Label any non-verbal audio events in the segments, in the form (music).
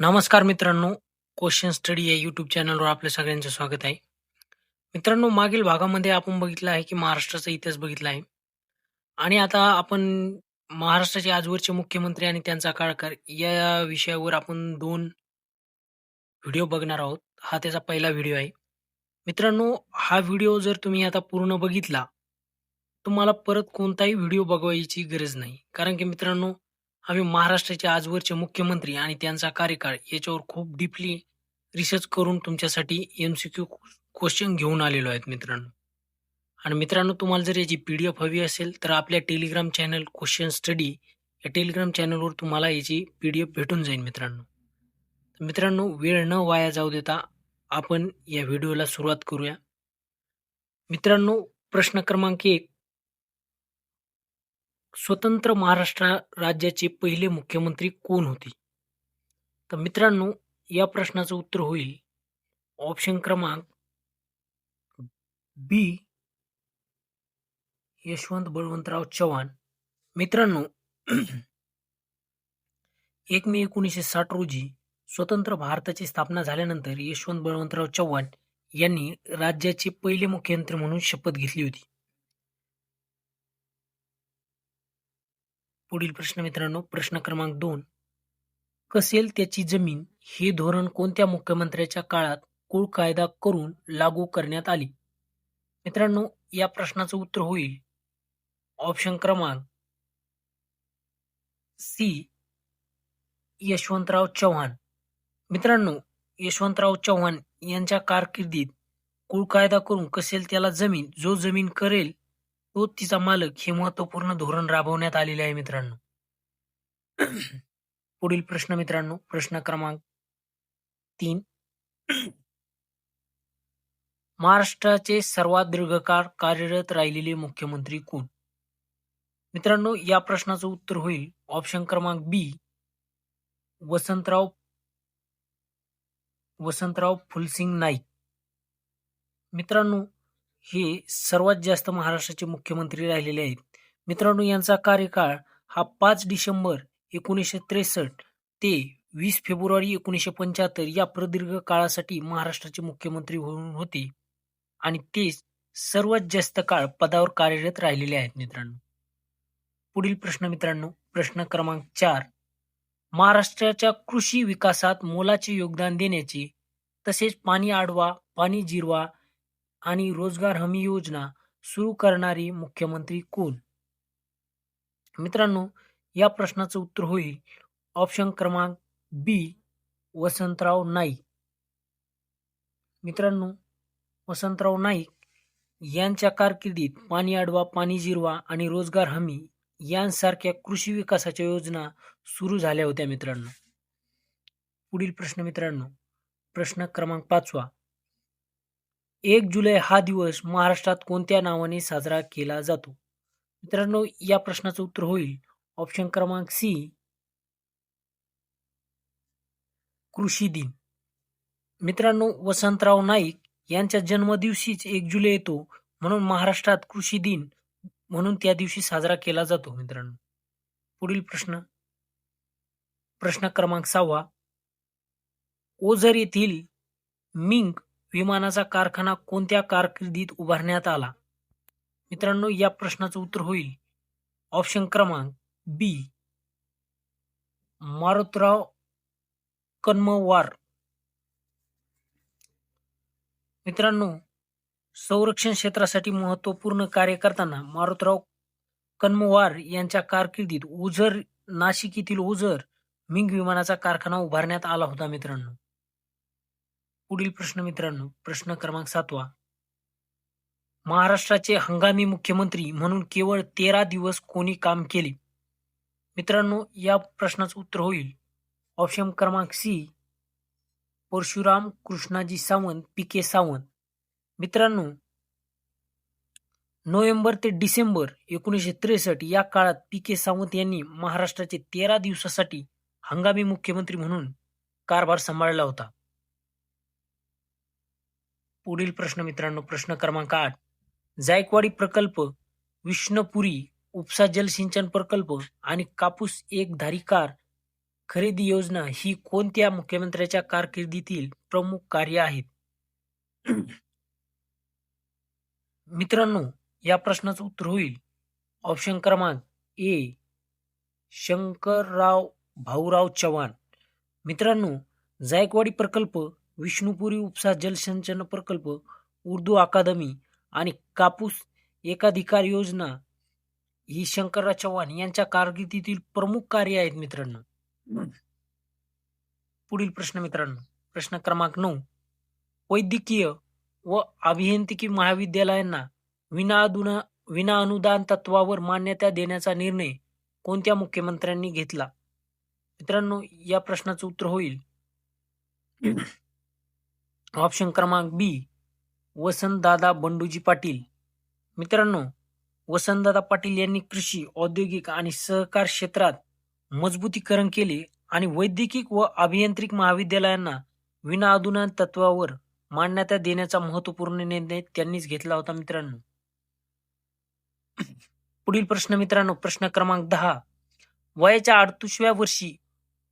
नमस्कार मित्रांनो question study या यूट्यूब चॅनलवर आपल्या सगळ्यांचं स्वागत आहे. मित्रांनो मागील भागामध्ये आपण बघितलं आहे की महाराष्ट्राचा इतिहास बघितला आहे. आणि आता आपण महाराष्ट्राचे आजवरचे मुख्यमंत्री आणि त्यांचा काळकार या विषयावर आपण दोन व्हिडिओ बघणार आहोत. हा त्याचा पहिला व्हिडिओ आहे. मित्रांनो हा व्हिडिओ जर तुम्ही आता पूर्ण बघितला तुम्हाला परत कोणताही व्हिडिओ बघवायची गरज नाही. कारण की मित्रांनो आम्ही महाराष्ट्राचे आजवरचे मुख्यमंत्री आणि त्यांचा कार्यकाळ याच्यावर खूप डीपली रिसर्च करून तुमच्यासाठी एम सी क्यू क्वेश्चन घेऊन आलेलो आहेत मित्रांनो. आणि मित्रांनो तुम्हाला जर याची पी डी एफ हवी असेल तर आपल्या टेलिग्राम चॅनल क्वेश्चन स्टडी या टेलिग्राम चॅनलवर तुम्हाला याची पी डी एफ भेटून जाईल मित्रांनो. तर मित्रांनो वेळ न वाया जाऊ देता आपण या व्हिडिओला सुरुवात करूया. मित्रांनो प्रश्न क्रमांक एक स्वतंत्र महाराष्ट्र राज्याचे पहिले मुख्यमंत्री कोण होते? तर मित्रांनो या प्रश्नाचं उत्तर होईल ऑप्शन क्रमांक बी यशवंत बळवंतराव चव्हाण. मित्रांनो (clears throat) एक मे एकोणीसशे साठ रोजी स्वतंत्र भारताची स्थापना झाल्यानंतर यशवंत बळवंतराव चव्हाण यांनी राज्याचे पहिले मुख्यमंत्री म्हणून शपथ घेतली होती. पुढील प्रश्न मित्रांनो प्रश्न क्रमांक दोन. कसेल त्याची जमीन हे धोरण कोणत्या मुख्यमंत्र्याच्या काळात कुळ कायदा करून लागू करण्यात आली? मित्रांनो या प्रश्नाचं उत्तर होईल. ऑप्शन क्रमांक सी यशवंतराव चव्हाण. मित्रांनो यशवंतराव चव्हाण यांच्या कारकिर्दीत कुळ कायदा करून कसेल त्याला जमीन जो जमीन करेल तो तिचा मालक हे महत्त्वपूर्ण धोरण राबवण्यात आलेले आहे मित्रांनो. (clears throat) पुढील प्रश्न मित्रांनो प्रश्न क्रमांक तीन. (clears throat) महाराष्ट्राचे सर्वात दीर्घकाळ कार्यरत राहिलेले मुख्यमंत्री कोण? मित्रांनो या प्रश्नाचं उत्तर होईल ऑप्शन क्रमांक बी. वसंतराव वसंतराव फुलसिंग नाईक. मित्रांनो हे सर्वात जास्त महाराष्ट्राचे मुख्यमंत्री राहिलेले आहेत. मित्रांनो यांचा कार्यकाळ हा पाच डिसेंबर एकोणीसशे त्रेसष्ट ते वीस फेब्रुवारी एकोणीसशे पंच्याहत्तर या प्रदीर्घ काळासाठी महाराष्ट्राचे मुख्यमंत्री होऊन होते आणि ते सर्वात जास्त काळ पदावर कार्यरत राहिलेले आहेत मित्रांनो. पुढील प्रश्न मित्रांनो प्रश्न क्रमांक चार. महाराष्ट्राच्या कृषी विकासात मोलाचे योगदान देण्याचे तसेच पाणी आडवा पाणी जिरवा आणि रोजगार हमी योजना सुरू करणारे मुख्यमंत्री कोण? मित्रांनो या प्रश्नाचं उत्तर होईल ऑप्शन क्रमांक बी वसंतराव नाईक. मित्रांनो वसंतराव नाईक यांच्या कारकिर्दीत पाणी अडवा पाणी जिरवा आणि रोजगार हमी यांसारख्या कृषी विकासाच्या योजना सुरू झाल्या होत्या मित्रांनो. पुढील प्रश्न मित्रांनो प्रश्न क्रमांक पाचवा. एक जुलै हा दिवस महाराष्ट्रात कोणत्या नावाने साजरा केला जातो? मित्रांनो या प्रश्नाचं उत्तर होईल. ऑप्शन क्रमांक सी कृषी दिन. मित्रांनो वसंतराव नाईक यांच्या जन्मदिवशीच एक जुलै येतो. म्हणून महाराष्ट्रात कृषी दिन म्हणून त्या दिवशी साजरा केला जातो मित्रांनो. पुढील प्रश्न. प्रश्न क्रमांक सहावा. ओझर येथील मिंग विमानाचा कारखाना कोणत्या कारकिर्दीत उभारण्यात आला? मित्रांनो या प्रश्नाचं उत्तर होईल. ऑप्शन क्रमांक बी मारुतराव कन्मवार. मित्रांनो संरक्षण क्षेत्रासाठी महत्त्वपूर्ण कार्य करताना मारुतराव कन्मवार यांच्या कारकिर्दीत ओझर नाशिक येथील ओझर मिंग विमानाचा कारखाना उभारण्यात आला होता मित्रांनो. पुढील प्रश्न मित्रांनो प्रश्न क्रमांक सातवा. महाराष्ट्राचे हंगामी मुख्यमंत्री म्हणून केवळ तेरा दिवस कोणी काम केले? मित्रांनो या प्रश्नाचं उत्तर होईल. ऑप्शन क्रमांक C Parshuram Krishnaji Sawant P K Sawant. मित्रांनो नोव्हेंबर ते डिसेंबर एकोणीसशे त्रेसष्ट या काळात पी के सावंत यांनी महाराष्ट्राचे तेरा दिवसासाठी हंगामी मुख्यमंत्री म्हणून कारभार सांभाळला होता. पुढील प्रश्न मित्रांनो प्रश्न क्रमांक आठ. जायकवाडी प्रकल्प विष्णुपुरी उपसा जलसिंचन प्रकल्प आणि कापूस एक धारी कार खरेदी योजना ही कोणत्या मुख्यमंत्र्याच्या कारकिर्दीतील प्रमुख कार्य आहेत? (clears throat) मित्रांनो या प्रश्नाचं उत्तर होईल. ऑप्शन क्रमांक ए शंकरराव भाऊराव चव्हाण. मित्रांनो जायकवाडी प्रकल्प विष्णुपुरी उपसा जलसिंचन प्रकल्प उर्दू अकादमी आणि कापूस एकाधिकार योजना ही शंकरराव चव्हाण यांच्या कारकिर्दीतील प्रमुख कार्य आहेत मित्रांनो. पुढील प्रश्न मित्रांनो. प्रश्न क्रमांक नऊ. वैद्यकीय व अभियांत्रिकी महाविद्यालयांना विना विना अनुदान तत्वावर मान्यता देण्याचा निर्णय कोणत्या मुख्यमंत्र्यांनी घेतला? मित्रांनो या प्रश्नाचं उत्तर होईल. ऑप्शन क्रमांक बी वसंतदादा बंडूजी पाटील. मित्रांनो वसंतदादा पाटील यांनी कृषी औद्योगिक आणि सहकार क्षेत्रात मजबूतीकरण केले आणि वैद्यकीय व अभियांत्रिक महाविद्यालयांना विनाअनुदान तत्वावर मान्यता देण्याचा महत्त्वपूर्ण निर्णय त्यांनीच घेतला होता मित्रांनो. पुढील प्रश्न मित्रांनो प्रश्न क्रमांक दहा. वयाच्या अडतीसव्या वर्षी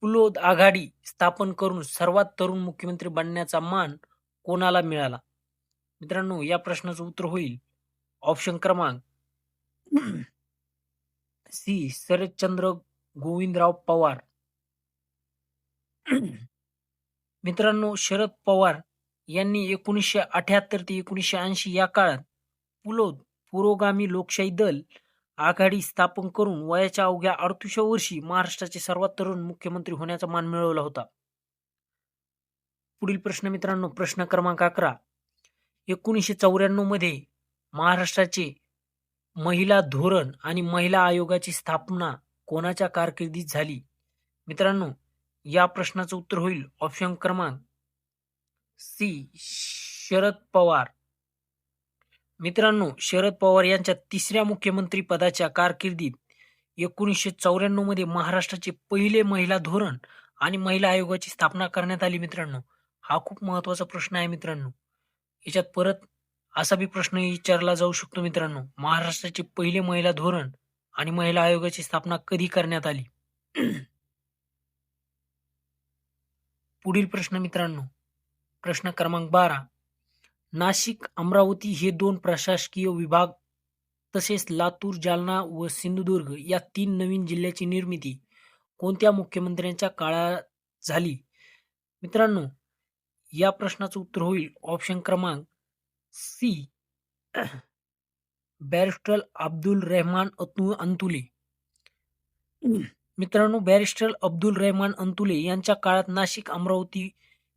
पुलोद आघाडी स्थापन करून सर्वात तरुण मुख्यमंत्री बनण्याचा मान कोणाला मिळाला? मित्रांनो या प्रश्नाचं उत्तर होईल. ऑप्शन क्रमांक सी. शरदचंद्र गोविंदराव पवार. मित्रांनो शरद पवार यांनी एकोणीसशे अठ्याहत्तर ते एकोणीसशे ऐंशी या काळात पुलोद पुरोगामी लोकशाही दल आघाडी स्थापन करून वयाच्या अवघ्या अडतीसव्या वर्षी महाराष्ट्राचे सर्वात तरुण मुख्यमंत्री होण्याचा मान मिळवला होता. पुढील प्रश्न मित्रांनो प्रश्न क्रमांक अकरा. एकोणीसशे चौऱ्याण्णवमध्ये महाराष्ट्राचे महिला धोरण आणि महिला आयोगाची स्थापना कोणाच्या कारकिर्दीत झाली? मित्रांनो या प्रश्नाचं उत्तर होईल ऑप्शन क्रमांक सी शरद पवार. मित्रांनो शरद पवार यांच्या तिसऱ्या मुख्यमंत्री पदाच्या कारकिर्दीत एकोणीसशे चौऱ्याण्णवमध्ये महाराष्ट्राचे पहिले महिला धोरण आणि महिला आयोगाची स्थापना करण्यात आली मित्रांनो. हा खूप महत्त्वाचा प्रश्न आहे मित्रांनो. याच्यात परत असा बी प्रश्न विचारला जाऊ शकतो मित्रांनो. महाराष्ट्राचे पहिले महिला धोरण आणि महिला आयोगाची स्थापना कधी करण्यात आली? (clears throat) पुढील प्रश्न मित्रांनो. प्रश्न क्रमांक बारा. नाशिक अमरावती हे दोन प्रशासकीय विभाग तसेच लातूर जालना व सिंधुदुर्ग या तीन नवीन जिल्ह्याची निर्मिती कोणत्या मुख्यमंत्र्यांच्या काळात झाली? मित्रांनो या प्रश्नाचं उत्तर होईल. ऑप्शन क्रमांक सी बॅरिस्टर अब्दुल रेहमान अतु अंतुले मित्रांनो बॅरिस्टर अब्दुल रेहमान अंतुले यांच्या काळात नाशिक अमरावती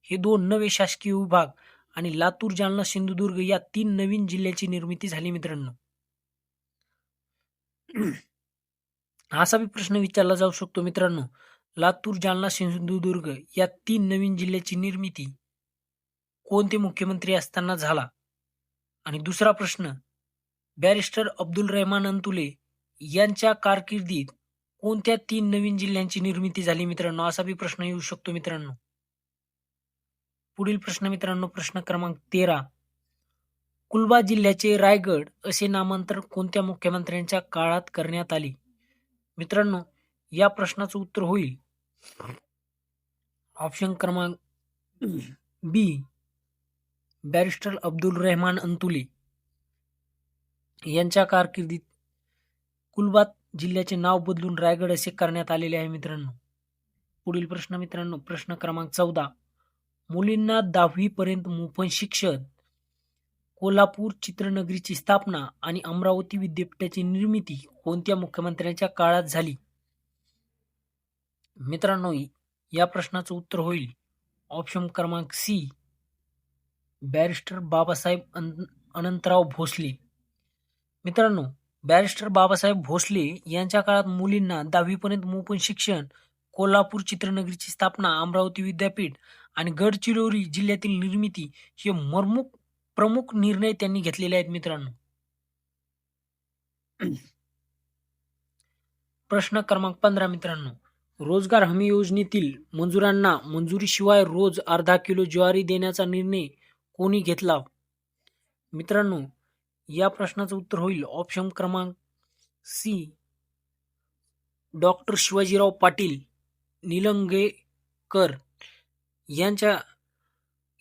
हे दोन नवे शासकीय विभाग आणि लातूर जालना सिंधुदुर्ग या तीन नवीन जिल्ह्याची निर्मिती झाली मित्रांनो. असा बी प्रश्न विचारला जाऊ शकतो मित्रांनो. लातूर जालना सिंधुदुर्ग या तीन नवीन जिल्ह्याची निर्मिती कोणते मुख्यमंत्री असताना झाला? आणि दुसरा प्रश्न बॅरिस्टर अब्दुल रहमान अंतुले यांच्या कारकिर्दीत कोणत्या तीन नवीन जिल्ह्यांची निर्मिती झाली मित्रांनो? असा बी प्रश्न येऊ शकतो मित्रांनो. पुढील प्रश्न मित्रांनो प्रश्न क्रमांक तेरा. कुलबा जिल्ह्याचे रायगड असे नामांतर कोणत्या मुख्यमंत्र्यांच्या काळात करण्यात आले? मित्रांनो या प्रश्नाचं उत्तर होईल. ऑप्शन क्रमांक बी बॅरिस्टर अब्दुल रहमान अंतुले यांच्या कारकिर्दीत कुलबात जिल्ह्याचे नाव बदलून रायगड असे करण्यात आलेले आहे मित्रांनो. पुढील प्रश्न मित्रांनो प्रश्न क्रमांक चौदा. मुलींना दहावीपर्यंत मोफन मोफत शिक्षण कोल्हापूर चित्रनगरीची स्थापना आणि अमरावती विद्यापीठाची निर्मिती कोणत्या मुख्यमंत्र्यांच्या काळात झाली? मित्रांनो या प्रश्नाचं उत्तर होईल. ऑप्शन क्रमांक सी बॅरिस्टर बाबासाहेब अन- अनंतराव भोसले. मित्रांनो बॅरिस्टर बाबासाहेब भोसले यांच्या काळात मुलींना दहावीपर्यंत मोफत शिक्षण कोल्हापूर चित्रनगरीची स्थापना अमरावती विद्यापीठ आणि गडचिरोली जिल्ह्यातील निर्मिती हे मरमुख प्रमुख निर्णय त्यांनी घेतलेले आहेत मित्रांनो. प्रश्न क्रमांक पंधरा मित्रांनो. रोजगार हमी योजनेतील मजुरांना मंजुरीशिवाय रोज अर्धा किलो ज्वारी देण्याचा निर्णय कोणी घेतला? मित्रांनो या प्रश्नाचं उत्तर होईल ऑप्शन क्रमांक सी डॉक्टर शिवाजीराव पाटील निलंगेकर यांच्या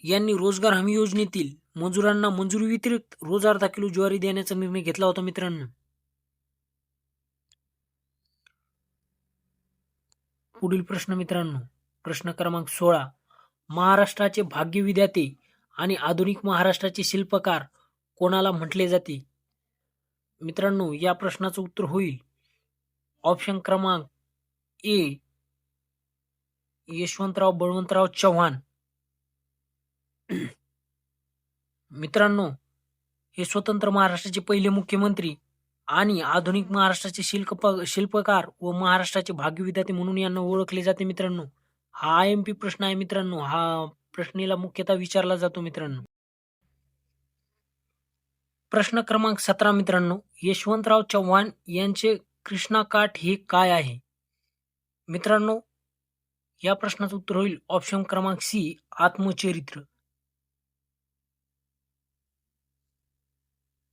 यांनी रोजगार हमी योजनेतील मजुरांना मंजुरी व्यतिरिक्त रोज अर्धा किलो ज्वारी देण्याचा निर्णय घेतला होता मित्रांनो. पुढील प्रश्न मित्रांनो प्रश्न क्रमांक सोळा. महाराष्ट्राचे भाग्य विद्याते आणि आधुनिक महाराष्ट्राचे शिल्पकार कोणाला म्हटले जाते? मित्रांनो या प्रश्नाचं उत्तर होईल. ऑप्शन क्रमांक ए यशवंतराव बळवंतराव चव्हाण. मित्रांनो हे स्वतंत्र महाराष्ट्राचे पहिले मुख्यमंत्री आणि आधुनिक महाराष्ट्राचे शिल्प शिल्पकार व महाराष्ट्राचे भाग्यविधाते म्हणून यांना ओळखले जाते मित्रांनो. हा आय एम पी प्रश्न आहे मित्रांनो. हा प्रश्नीला मुख्यतः विचारला जातो मित्रांनो. प्रश्न क्रमांक सतरा मित्रांनो यशवंतराव चव्हाण यांचे कृष्णाकाठ हे काय आहे? मित्रांनो या प्रश्नाचं उत्तर होईल ऑप्शन क्रमांक सी आत्मचरित्र.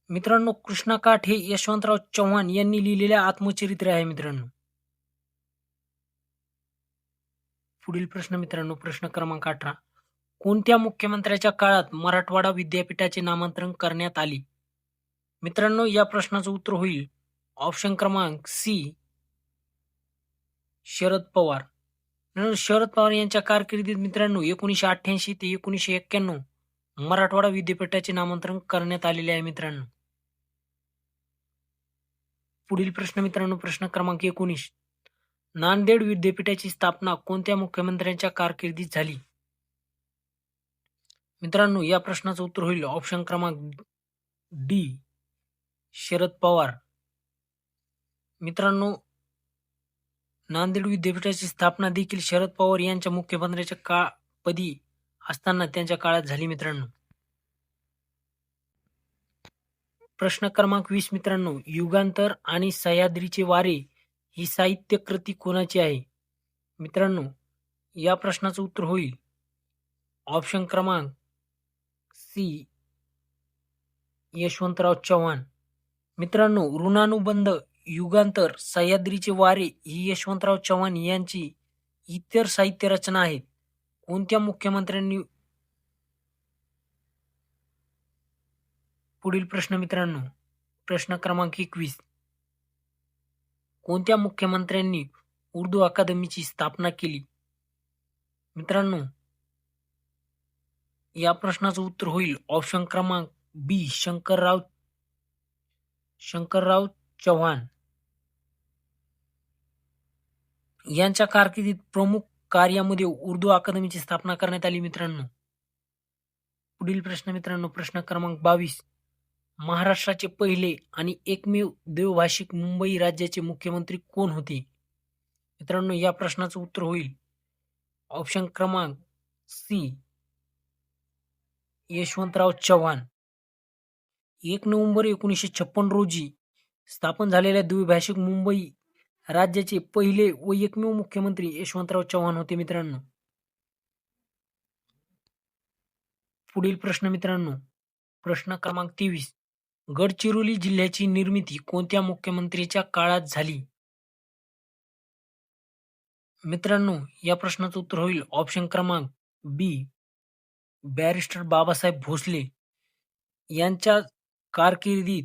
मित्रांनो कृष्णा काठ हे यशवंतराव चव्हाण यांनी लिहिलेले आत्मचरित्र आहे मित्रांनो. पुढील प्रश्न मित्रांनो प्रश्न क्रमांक अठरा. कोणत्या मुख्यमंत्र्याच्या काळात मराठवाडा विद्यापीठाचे नामांतरण करण्यात आले? मित्रांनो या प्रश्नाचं उत्तर होईल. ऑप्शन क्रमांक सी शरद पवार. शरद पवार यांच्या कारकिर्दीत मित्रांनो एकोणीसशे अठ्ठ्याऐंशी ते एकोणीसशे एक्क्याण्णव मराठवाडा विद्यापीठाचे नामांतरण करण्यात आलेले आहे मित्रांनो. पुढील प्रश्न मित्रांनो प्रश्न क्रमांक एकोणीस. नांदेड विद्यापीठाची स्थापना कोणत्या मुख्यमंत्र्यांच्या कारकिर्दीत झाली? मित्रांनो या प्रश्नाचं उत्तर होईल. ऑप्शन क्रमांक डी शरद पवार. मित्रांनो नांदेड विद्यापीठाची स्थापना देखील शरद पवार यांच्या मुख्यमंत्र्याच्या का पदी असताना त्यांच्या काळात झाली मित्रांनो. प्रश्न क्रमांक वीस मित्रांनो. युगांतर आणि सह्याद्रीचे वारे ही साहित्य कृती कोणाची आहे? मित्रांनो या प्रश्नाचं उत्तर होईल. ऑप्शन क्रमांक सी. यशवंतराव चव्हाण. मित्रांनो ऋणानुबंध युगांतर सह्याद्रीचे वारे ही यशवंतराव चव्हाण यांची इतर साहित्य रचना आहेत. कोणत्या मुख्यमंत्र्यांनी पुढील प्रश्न मित्रांनो? प्रश्न क्रमांक एकवीस. कोणत्या मुख्यमंत्र्यांनी उर्दू अकादमीची स्थापना केली? मित्रांनो या प्रश्नाचं उत्तर होईल. ऑप्शन क्रमांक बी शंकरराव शंकरराव चव्हाण. यांच्या कारकिर्दीत प्रमुख कार्यामध्ये उर्दू अकादमीची स्थापना करण्यात आली मित्रांनो. पुढील प्रश्न मित्रांनो प्रश्न क्रमांक बावीस. महाराष्ट्राचे पहिले आणि एकमेव देवभाषिक मुंबई राज्याचे मुख्यमंत्री कोण होते? मित्रांनो या प्रश्नाचं उत्तर होईल. ऑप्शन क्रमांक सी यशवंतराव चव्हाण. एक नोव्हेंबर एकोणीसशे छप्पन रोजी स्थापन झालेल्या द्विभाषिक मुंबई राज्याचे पहिले व एकमेव मुख्यमंत्री यशवंतराव चव्हाण होते मित्रांनो. पुढील प्रश्न मित्रांनो प्रश्न क्रमांक तेवीस. गडचिरोली जिल्ह्याची निर्मिती कोणत्या मुख्यमंत्रीच्या काळात झाली? मित्रांनो या प्रश्नाचं उत्तर होईल ऑप्शन क्रमांक बी. बॅरिस्टर बाबासाहेब भोसले यांच्या कारकिर्दीत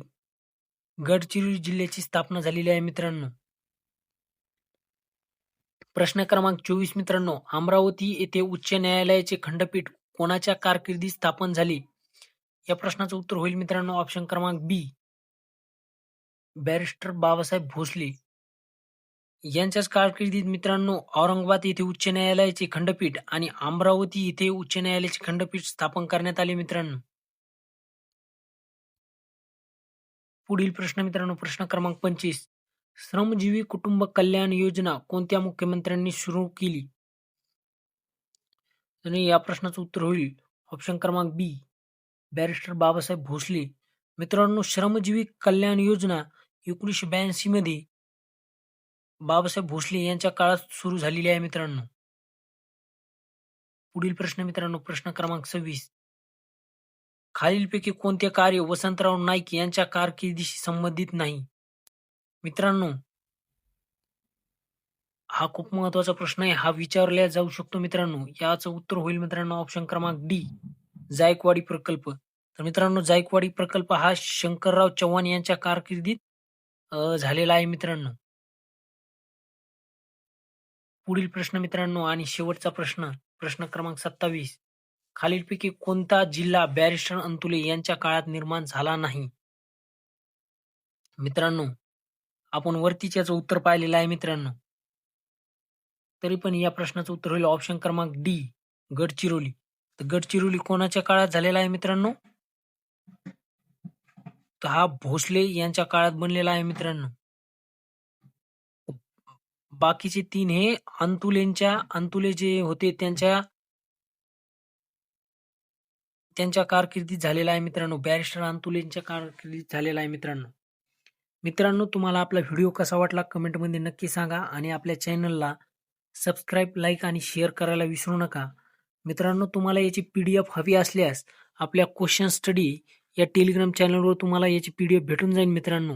गडचिरोली जिल्ह्याची स्थापना झालेली आहे मित्रांनो. प्रश्न क्रमांक चोवीस मित्रांनो अमरावती येथे उच्च न्यायालयाचे खंडपीठ कोणाच्या कारकिर्दीत स्थापन झाले? या प्रश्नाचं उत्तर होईल मित्रांनो ऑप्शन क्रमांक बी बॅरिस्टर बाबासाहेब भोसले. यांच्याच कारकिर्दीत मित्रांनो औरंगाबाद येथे उच्च न्यायालयाचे खंडपीठ आणि अमरावती येथे उच्च न्यायालयाचे खंडपीठ स्थापन करण्यात आले मित्रांनो. पुढील प्रश्न मित्रांनो प्रश्न क्रमांक पंचवीस. श्रमजीवी कुटुंब कल्याण योजना कोणत्या मुख्यमंत्र्यांनी सुरू केली? आणि या प्रश्नाचं उत्तर होईल. ऑप्शन क्रमांक बी बॅरिस्टर बाबासाहेब भोसले. मित्रांनो श्रमजीवी कल्याण योजना एकोणीसशे ब्याऐंशी मध्ये बाबासाहेब भोसले यांच्या काळात सुरू झालेली आहे मित्रांनो पुढील प्रश्न मित्रांनो प्रश्न क्रमांक सव्वीस खालीलपैकी कोणते कार्य वसंतराव नाईक यांच्या कारकिर्दीशी संबंधित नाही मित्रांनो हा खूप महत्त्वाचा प्रश्न आहे. हा विचारला जाऊ शकतो मित्रांनो. याचं उत्तर होईल मित्रांनो ऑप्शन क्रमांक डी जायकवाडी प्रकल्प. तर मित्रांनो जायकवाडी प्रकल्प हा शंकरराव चव्हाण यांच्या कारकिर्दीत झालेला आहे मित्रांनो. पुढील प्रश्न मित्रांनो आणि शेवटचा प्रश्न, प्रश्न क्रमांक 27. खालीलपैकी कोणता जिल्हा बॅरिस्टर अंतुले यांच्या काळात निर्माण झाला नाही? मित्रांनो, आपण वरतीच याचं उत्तर पाहिलेलं आहे मित्रांनो. तरी पण या प्रश्नाचं उत्तर होईल ऑप्शन क्रमांक डी गडचिरोली. तर गडचिरोली कोणाच्या काळात झालेला आहे मित्रांनो? तर हा भोसले यांच्या काळात बनलेला आहे मित्रांनो. बाकीचे तीन हे अंतुलेंच्या अंतुले जे होते त्यांच्या त्यांच्या कारकिर्दीत झालेला आहे मित्रांनो. बॅरिस्टर अंतुलेंच्या कारकिर्दीत झालेला आहे मित्रांनो. मित्रांनो तुम्हाला आपला व्हिडिओ कसा वाटला कमेंटमध्ये नक्की सांगा आणि आपल्या चॅनलला सबस्क्राईब, लाईक आणि शेअर करायला विसरू नका. मित्रांनो तुम्हाला याची पी-डी-एफ हवी असल्यास आपल्या क्वेश्चन स्टडी या टेलिग्राम चॅनलवर तुम्हाला याची पी-डी-एफ भेटून जाईल मित्रांनो.